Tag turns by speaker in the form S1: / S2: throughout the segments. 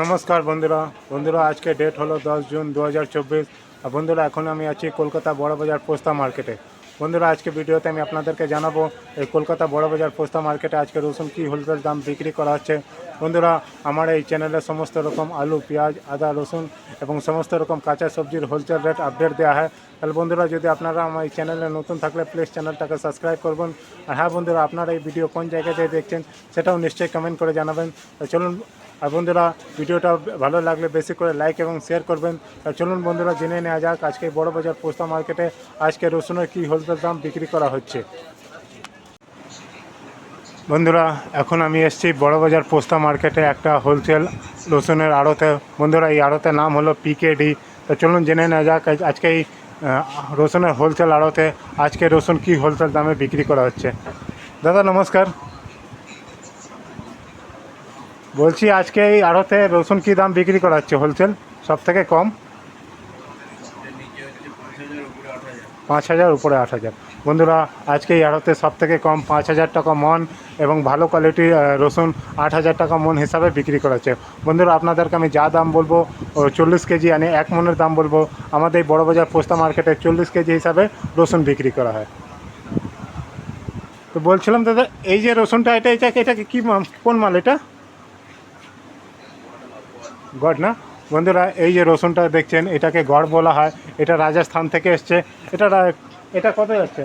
S1: নমস্কার বন্ধুরা। বন্ধুরা, আজকে ডেট হলো দশ জুন দু হাজার চব্বিশ। আর বন্ধুরা, এখন আমি আছি কলকাতা বড়বাজার পোস্তা মার্কেটে। বন্ধুরা আজকে ভিডিওতে আমি আপনাদেরকে জানাব এই কলকাতা বড়বাজার পোস্তা মার্কেটে আজকে রসুন কী হোলসেল দাম বিক্রি করা হচ্ছে। বন্ধুরা, আমার এই চ্যানেলে সমস্ত রকম আলু, পেঁয়াজ, আদা, রসুন এবং সমস্ত রকম কাঁচা সবজির হোলসেল রেট আপডেট দেওয়া হয়। তাহলে বন্ধুরা, যদি আপনারা আমার এই চ্যানেলে নতুন থাকলে প্লিজ চ্যানেলটাকে সাবস্ক্রাইব করবেন। আর হ্যাঁ বন্ধুরা, আপনারা এই ভিডিও কোন জায়গাতে দেখছেন সেটাও নিশ্চয়ই কমেন্ট করে জানাবেন। চলুন আর বন্ধুরা, ভিডিওটা ভালো লাগলে বেশি করে লাইক এবং শেয়ার করবেন। আর চলুন বন্ধুরা, জেনে নেওয়া যাক আজকে বড় বাজার পোস্তা মার্কেটে আজকে রসুনের কী হোলসেল দাম বিক্রি করা হচ্ছে। বন্ধুরা, এখন আমি এসেছি বড়বাজার পোস্তা মার্কেটে একটা হোলসেল রসুনের আড়তে। বন্ধুরা, এই আড়তের নাম হলো পিকেডি তো চলুন জেনে নেওয়া যাক আজকে এই রসুনের হোলসেল আড়তে আজকে রসুন কী হোলসেল দামে বিক্রি করা হচ্ছে। দাদা, নমস্কার। বলছি আজকে এই আড়তে রসুন কী দাম বিক্রি করা হচ্ছে হোলসেল সব থেকে কম? পাঁচ হাজার উপরে আট হাজার। বন্ধুরা, আজকে এই আড়তে সব থেকে কম পাঁচ হাজার টাকা মন এবং ভালো কোয়ালিটির রসুন আট হাজার টাকা মন হিসাবে বিক্রি করা হচ্ছে বন্ধুরা, আপনাদেরকে আমি যা দাম বলব চল্লিশ কেজি আনে এক মনের দাম বলব। আমাদের এই বড়বাজার পোস্তা মার্কেটে চল্লিশ কেজি হিসাবে রসুন বিক্রি করা হয়। তো বলছিলাম দাদা, এই যে রসুনটা, এটা এটা এটাকে কী কোন মাল এটা? গড় না? বন্ধুরা, এই যে রসুনটা দেখছেন, এটাকে গড় বলা হয়। এটা রাজস্থান থেকে এসছে। এটা এটা কত যাচ্ছে?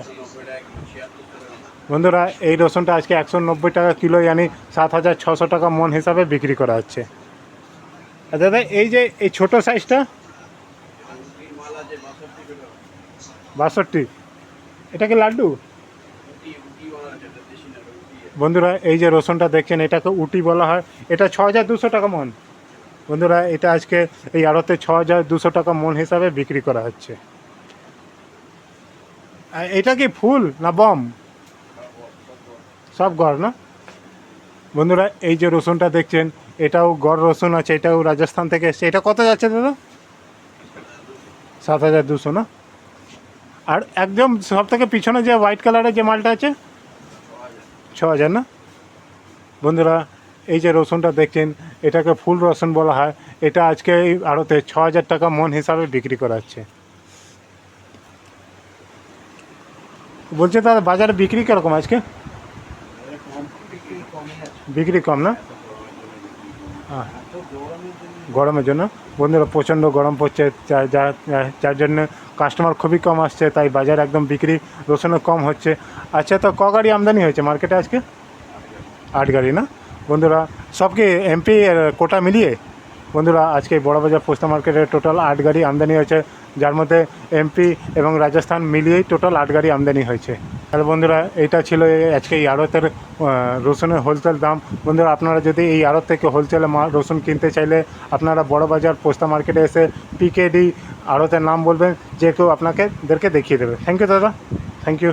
S1: বন্ধুরা, এই রসুনটা আজকে একশো নব্বই টাকা কিলো জানি সাত হাজার ছশো টাকা মন হিসাবে বিক্রি করা হচ্ছে। আর দাদা, এই যে, এই ছোট সাইজটা? বাষট্টি। এটা কি লাড্ডু? বন্ধুরা, এই যে রসুনটা দেখছেন, এটাকে উটি বলা হয়। এটা ছ হাজার দুশো টাকা মন। বন্ধুরা, এটা আজকে এই আড়তে ছ হাজার দুশো টাকা মন হিসাবে বিক্রি করা হচ্ছে। এটা কি ফুল না বম? সব গড় না? বন্ধুরা, এই যে রসুনটা দেখছেন, এটাও গড় রসুন আছে, এটাও রাজস্থান থেকে এসছে। এটা কত যাচ্ছে দাদা? সাত হাজার দুশো না? আর একদম সব থেকে পিছনে যে হোয়াইট কালারের যে মালটা আছে, ছ হাজার না? বন্ধুরা এই যে রসুনটা দেখছেন, এটাকে ফুল রসুন বলা হয়। এটা আজকে এই আড়তে ছ হাজার টাকা মন হিসাবে বিক্রি করা হচ্ছে বলছে দাদা, বাজারে বিক্রি কীরকম আজকে? বিক্রি কম না? গরমের জন্য। বন্ধুরা, প্রচণ্ড গরম পড়ছে যার জন্য কাস্টমার খুবই কম আসছে, তাই বাজার একদম বিক্রি রসুনও কম হচ্ছে। আচ্ছা তো ক গাড়ি আমদানি হয়েছে মার্কেটে আজকে? আট গাড়ি না? বন্ধুরা সব কি এমপি কোটা মিলিয়ে, বন্ধুরা, আজকে বড়বাজার পোস্তা মার্কেটে টোটাল আট গাড়ি আমদানি হয়েছে। যার মধ্যে এমপি এবং রাজস্থান মিলিয়েই টোটাল আট গাড়ি আমদানি হয়েছে। তাহলে বন্ধুরা, এটা ছিল আজকে এই আড়তের রসুনের হোলসেল দাম। বন্ধুরা, আপনারা যদি এই আড়ত থেকে হোলসেলে রসুন কিনতে চাইলে আপনারা বড়বাজার পোস্তা মার্কেটে এসে পিকেডি আড়তের নাম বলবেন, যে কেউ আপনাকে দেখিয়ে দেবে। থ্যাংক ইউ দাদা। Thank you